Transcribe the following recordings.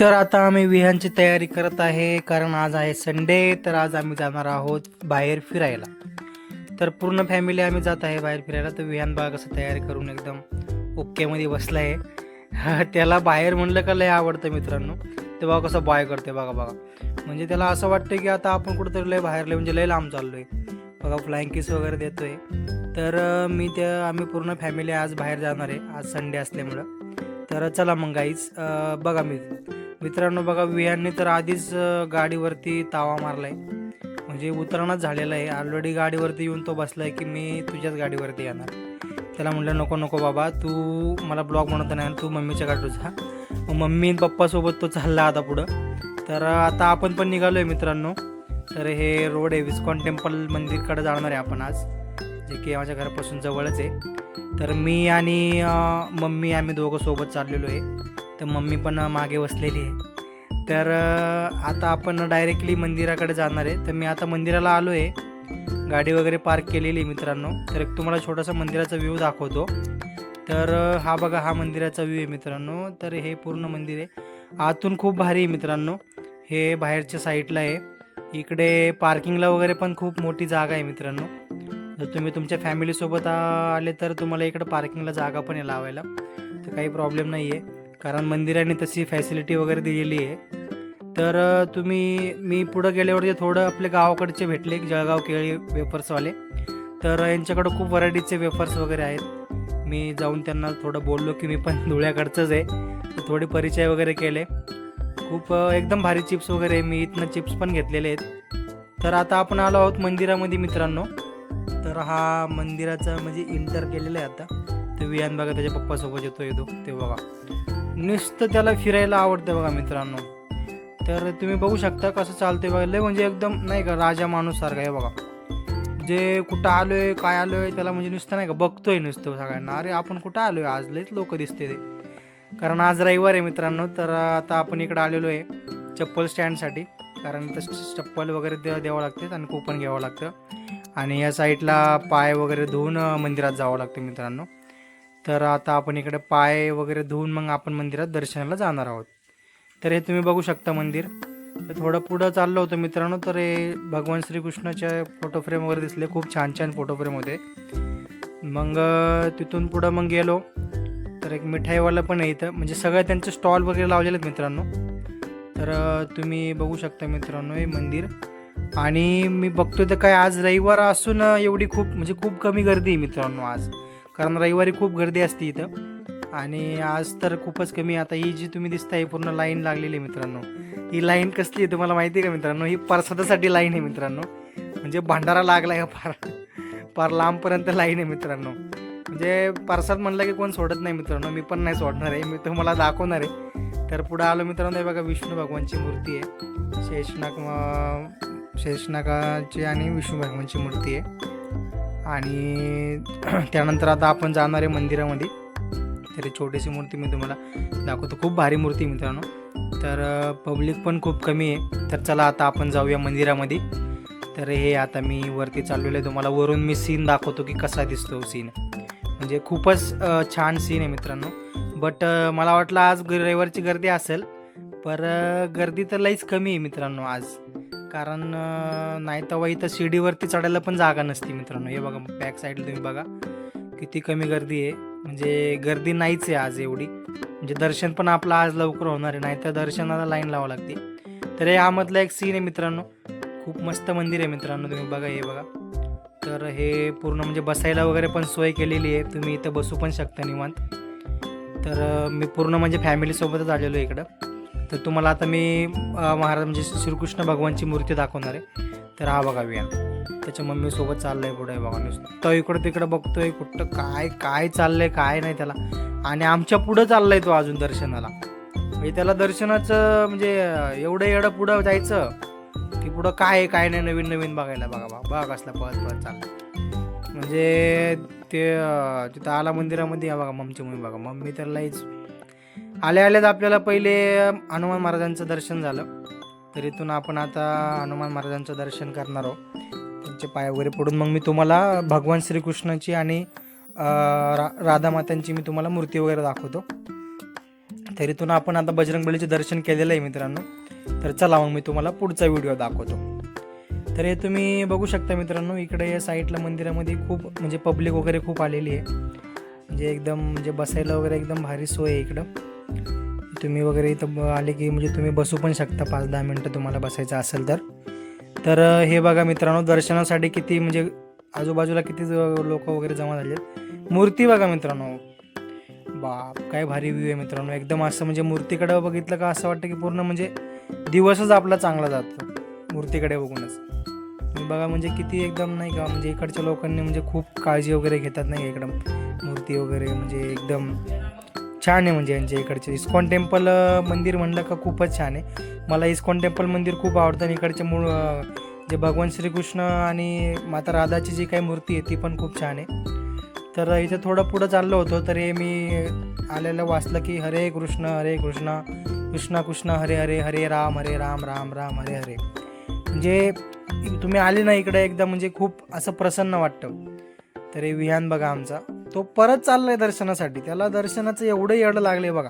तर आता आम्ही विहांची तयारी करत आहे कारण आज आहे संडे तर आज आम्ही जाणार आहोत बाहेर फिरायला. तर पूर्ण फॅमिली आम्ही जात आहे बाहेर फिरायला तर विहान बाग कसं तयारी करून एकदम ओकेमध्ये बसला आहे त्याला बाहेर म्हणलं का लय आवडतं मित्रांनो तेव्हा कसं बाय करते बघा बघा. म्हणजे त्याला असं वाटतं की आता आपण कुठंतरी लय बाहेर लय म्हणजे लय लांब चाललो आहे बघा फ्लाइंग किस वगैरे देतोय. तर मी त्या आम्ही पूर्ण फॅमिली आज बाहेर जाणार आहे आज संडे असल्यामुळं. तर चला मग गाईच बघा मी मित्रांनो बघा विहानने तर आधीच गाडीवरती तावा मारलाय. म्हणजे उतरणच झालेला आहे. ऑलरेडी गाडीवरती येऊन तो बसलाय की मी तुझ्याच गाडीवरती येणार. त्याला म्हटलं नको नको बाबा तू मला ब्लॉग बनवता नाही तू मम्मीच्या गाडीवर जा. मग मम्मी पप्पासोबत तो चालला आता पुढं. तर आता आपण पण निघालो आहे मित्रांनो. तर हे रोड आहे विस्कॉन टेम्पल मंदिरकडे जाणार आहे आपण आज जे की माझ्या घरापासून जवळच आहे. तर मी आणि मम्मी आम्ही दोघं सोबत चाललेलो आहे. तर मम्मी पण मागे बसलेली आहे. तर आता आपण डायरेक्टली मंदिराकडे जाणार आहे. तर मी आता मंदिराला आलो आहे. गाडी वगैरे पार्क केलेली आहे मित्रांनो. तर एक तुम्हाला छोटासा मंदिराचा व्ह्यू दाखवतो. तर हा बघा हा मंदिराचा व्ह्यू आहे मित्रांनो. तर हे पूर्ण मंदिर आहे. आतून खूप भारी आहे मित्रांनो. हे बाहेरच्या साईडला आहे. इकडे पार्किंगला वगैरे पण खूप मोठी जागा आहे मित्रांनो. जर तुम्ही तुमच्या फॅमिलीसोबत आले तर तुम्हाला इकडं पार्किंगला जागा पण आहे लावायला. तर काही प्रॉब्लेम नाही आहे कारण मंदिराने तशी फॅसिलिटी वगैरे दिलेली आहे. तर तुम्ही मी पुढं गेल्यावर जे थोडं आपल्या गावाकडचे भेटले जळगाव केळी वेफर्सवाले तर यांच्याकडं खूप व्हरायटीचे वेफर्स वगैरे आहेत. मी जाऊन त्यांना थोडं बोललो की मी पण धुळ्याकडचंच आहे. थोडे परिचय वगैरे केले. खूप एकदम भारी चिप्स वगैरे मी इथनं चिप्स पण घेतलेले आहेत. तर आता आपण आलो आहोत मंदिरामध्ये मित्रांनो. तर हा मंदिराचा म्हणजे इंटर केलेला आहे आता. तर विहान बघा त्याच्या पप्पासोबत येतो येतो. ते बघा. नुसतं त्याला फिरायला आवडतं बघा मित्रांनो. तर तुम्ही बघू शकता कसं चालते बघा. लय म्हणजे एकदम नाही का राजा माणूस सारखा आहे बघा. जे कुठं आलोय काय आलोय त्याला म्हणजे नुसतं नाही का बघतोय नुसतं सगळ्यांना. अरे आपण कुठं आलोय? आज लयच लोक दिसते ते. कारण आज रविवार आहे मित्रांनो तर आता आपण इकडं आलेलो आहे चप्पल स्टँडसाठी कारण तर चप्पल वगैरे द्या द्यावं लागते आणि कुपन घ्यावं लागतं. आणि या साईडला पाय वगैरे धुवून मंदिरात जावं लागतं मित्रांनो. तर आता आपण इकडे पाय वगैरे धुवून मग आपण मंदिरात दर्शनाला जाणार आहोत. तर हे तुम्ही बघू शकता मंदिर. तर थोडं पुढं चाललं होतं मित्रांनो तर हे भगवान श्रीकृष्णाचे फोटो फ्रेम वगैरे दिसले. खूप छान छान फोटो फ्रेम होते. मग तिथून पुढं मग गेलो. तर एक मिठाईवाला पण आहे इथं. म्हणजे सगळं त्यांचे स्टॉल वगैरे लावलेले आहेत मित्रांनो. तर तुम्ही बघू शकता मित्रांनो हे मंदिर. आणि मी बघतो तर काय आज रविवार असून एवढी खूप म्हणजे खूप कमी गर्दी आहे मित्रांनो आज. कारण रविवारी खूप गर्दी असते इथं. आणि आज तर खूपच कमी आता ही जी तुम्ही दिसताय ही पूर्ण लाईन लागलेली आहे मित्रांनो. ही लाईन कसली आहे तुम्हाला माहिती आहे का मित्रांनो? ही प्रसादासाठी लाईन आहे मित्रांनो. म्हणजे भंडारा लागलाय आहे फार? फार लांबपर्यंत लाईन आहे मित्रांनो. म्हणजे प्रसाद म्हणलं की कोण सोडत नाही मित्रांनो. मी पण नाही सोडणार आहे. मी तुम्हाला दाखवणार आहे. तर पुढं आलो मित्रांनो हे बघा विष्णू भगवानची मूर्ती आहे. शेषनाग शेषनागाची आणि विष्णू भगवानची मूर्ती आहे. आणि त्यानंतर आता आपण जाणार आहे मंदिरामध्ये. तर छोटीशी मूर्ती मी तुम्हाला दाखवतो. खूप भारी मूर्ती आहे मित्रांनो. तर पब्लिक पण खूप कमी आहे. तर चला आता आपण जाऊया मंदिरामध्ये. तर हे आता मी वरती चाललेलो आहे. तुम्हाला वरून मी सीन दाखवतो की कसा दिसतो सीन म्हणजे खूपच छान सीन आहे मित्रांनो. बट मला वाटलं आज ग- रविवारची गर्दी असेल. पर गर्दी तर लईच कमी आहे मित्रांनो आज. कारण नाही तेव्हा इथं शिडीवरती चढायला पण जागा नसते मित्रांनो. हे बघा बॅक साईडला तुम्ही बघा. किती कमी गर्दी आहे. म्हणजे गर्दी नाहीच आहे आज एवढी. म्हणजे दर्शन पण आपलं आज लवकर होणार आहे. नाही तर दर्शनाला लाईन लावावं लागते. तर हे यामधला एक सीन आहे मित्रांनो. खूप मस्त मंदिर आहे मित्रांनो. तुम्ही बघा हे बघा. तर हे पूर्ण म्हणजे बसायला वगैरे पण सोय केलेली आहे. तुम्ही इथं बसू पण शकता निवांत. तर मी पूर्ण म्हणजे फॅमिलीसोबतच आलेलो आहे इकडं. तर तुम्हाला आता मी महाराज म्हणजे श्रीकृष्ण भगवानची मूर्ती दाखवणार आहे. तर हा बघा वियान त्याच्या मम्मीसोबत चाललंय पुढे बघा नुसतं. इकडं तिकडं बघतोय कुठं काय काय चाललंय काय नाही त्याला. आणि आमच्या पुढं चाललाय तो अजून दर्शनाला. म्हणजे त्याला दर्शनाचं म्हणजे एवढं एवढं पुढं जायचं की पुढं काय आहे काय नाही नवीन नवीन बघायला बघा बघा बघा कसला पळत पळत चाललं म्हणजे ते तिथं आला मंदिरामध्ये या बघा मम्मीची मम्मी बघा. मम्मी तर लईच आल्या आल्याच आपल्याला पहिले हनुमान महाराजांचं दर्शन झालं. तर इथून आपण आता हनुमान महाराजांचं दर्शन करणार आहोत. त्यांचे पाय वगैरे पडून मग मी तुम्हाला भगवान श्रीकृष्णाची आणि रा राधा मातांची मी तुम्हाला मूर्ती वगैरे दाखवतो. तर इथून आपण आता बजरंगबलीचे दर्शन केलेलं आहे मित्रांनो. तर चला मग मी तुम्हाला पुढचा व्हिडिओ दाखवतो. तर हे तुम्ही बघू शकता मित्रांनो इकडे या साईडला मंदिरामध्ये खूप म्हणजे पब्लिक वगैरे खूप आलेली आहे. म्हणजे एकदम म्हणजे बसायला वगैरे एकदम भारी सोय आहे इकडं. तुम्ही वगैरे इथं ब- आले की म्हणजे तुम्ही बसू पण शकता पाच दहा मिनटं तुम्हाला बसायचं असेल तर. तर हे बघा मित्रांनो दर्शनासाठी किती म्हणजे आजूबाजूला किती लोक वगैरे जमा झाले मूर्ती बघा मित्रांनो. बाप काय भारी व्ह्यू आहे मित्रांनो. एकदम असं म्हणजे मूर्तीकडे बघितलं का असं वाटतं की पूर्ण म्हणजे दिवसच आपला चांगला जातो. मूर्तीकडे बघूनच. बघा म्हणजे किती एकदम नाही का म्हणजे इकडच्या लोकांनी म्हणजे खूप काळजी वगैरे घेतात नाही इकडं. एकदम मूर्ती वगैरे म्हणजे एकदम छान आहे म्हणजे यांच्या इकडचे. इस्कॉन टेम्पल मंदिर म्हणलं का खूपच छान आहे. मला इस्कॉन टेम्पल मंदिर खूप आवडतं आणि इकडचे मूळ जे भगवान श्रीकृष्ण आणि माता राधाची जी काही मूर्ती आहे ती पण खूप छान आहे. तर इथे थोडं पुढं चाललो होतो तर हे मी आलेलं वाचलं की हरे कृष्ण हरे कृष्ण कृष्ण कृष्ण हरे हरे हरे राम हरे राम राम राम हरे हरे. म्हणजे तुम्ही आले ना इकडे एकदा म्हणजे खूप असं प्रसन्न वाटतं. तर हे विहान बघा आमचा. तो परत चाललाय दर्शनासाठी. त्याला दर्शनाचं एवढं येडं लागले बघा.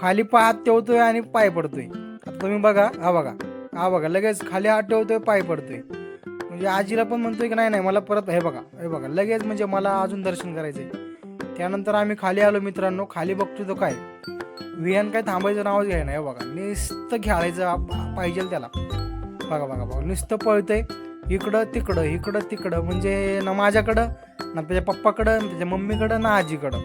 खाली पाय हात ठेवतोय आणि पाय पडतोय. आता तुम्ही बघा हा बघा हा बघा लगेच खाली हात ठेवतोय पाय पडतोय. म्हणजे आजीला पण म्हणतोय की नाही नाही मला परत हे बघा हे बघा लगेच म्हणजे मला अजून दर्शन करायचंय. त्यानंतर आम्ही खाली आलो मित्रांनो खाली बघतोय तो काय? विहान काय थांबायचं नावच घ्याय ना हे बघा. नुसतं खेळायचं पाहिजे त्याला. बघा बघा बघा नुसतं पळतंय. इकडं तिकडं इकडं तिकडं म्हणजे ना माझ्याकडं ना त्याच्या पप्पाकडं ना त्याच्या मम्मीकडं ना आजीकडं.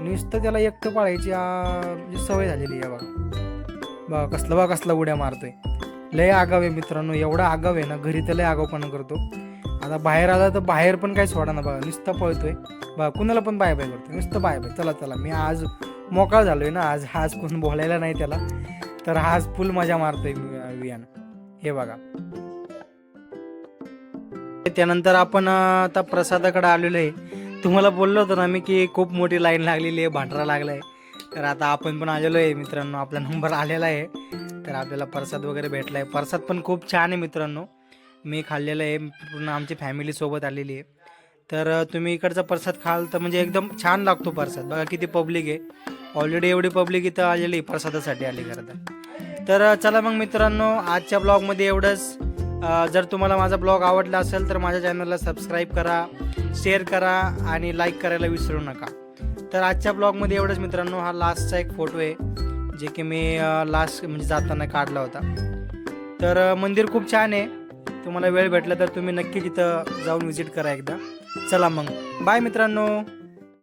नुसतं त्याला एकटं पाळायची म्हणजे सवय झालेली आहे बघा. बघा कसलं बा कसला उड्या मारतोय. लय आगाव आहे मित्रांनो एवढा आगाव आहे ना घरी तर लय आगावपणा करतो. आता बाहेर आला तर बाहेर पण काही सोडा ना बघा नुसतं पळतोय. बघा कुणाला पण बाय बाय करतो नुसतं बाय बाय. चला चला मी आज मोकळा झालोय ना आज आज कोण बोलायला नाही त्याला. तर आज फुल मजा मारतोय मी- हे बघा. त्यानंतर आपण आता प्रसादाकडे आलेलो आहे. तुम्हाला बोललो होतो ना मी की खूप मोठी लाईन लागलेली आहे भांडरा लागलाय. तर आता आपण पण आलेलो आहे मित्रांनो आपला नंबर आलेला आहे. तर आपल्याला प्रसाद वगैरे भेटला आहे प्रसाद पण खूप छान आहे मित्रांनो. मी खाल्लेलं आहे पूर्ण आमची फॅमिलीसोबत आलेली आहे. तर तुम्ही इकडचा प्रसाद खाल तर म्हणजे एकदम छान लागतो प्रसाद. बघा किती पब्लिक आहे. ऑलरेडी एवढी पब्लिक इथं आलेली आहे प्रसादासाठी आली खरं तर. चला मग मित्रांनो आजच्या ब्लॉगमध्ये एवढंच. जर तुम्हाला माझा ब्लॉग आवडला असेल तर माझ्या चॅनलला सबस्क्राईब करा शेअर करा आणि लाईक करायला विसरू नका. तर आजच्या ब्लॉगमध्ये एवढंच मित्रांनो हा लास्टचा एक फोटो आहे जे की मी लास्ट म्हणजे जाताना काढला होता. तर मंदिर खूप छान आहे. तुम्हाला वेळ भेटला तर तुम्ही नक्की तिथं जाऊन व्हिजिट करा एकदा. चला मग. बाय मित्रांनो.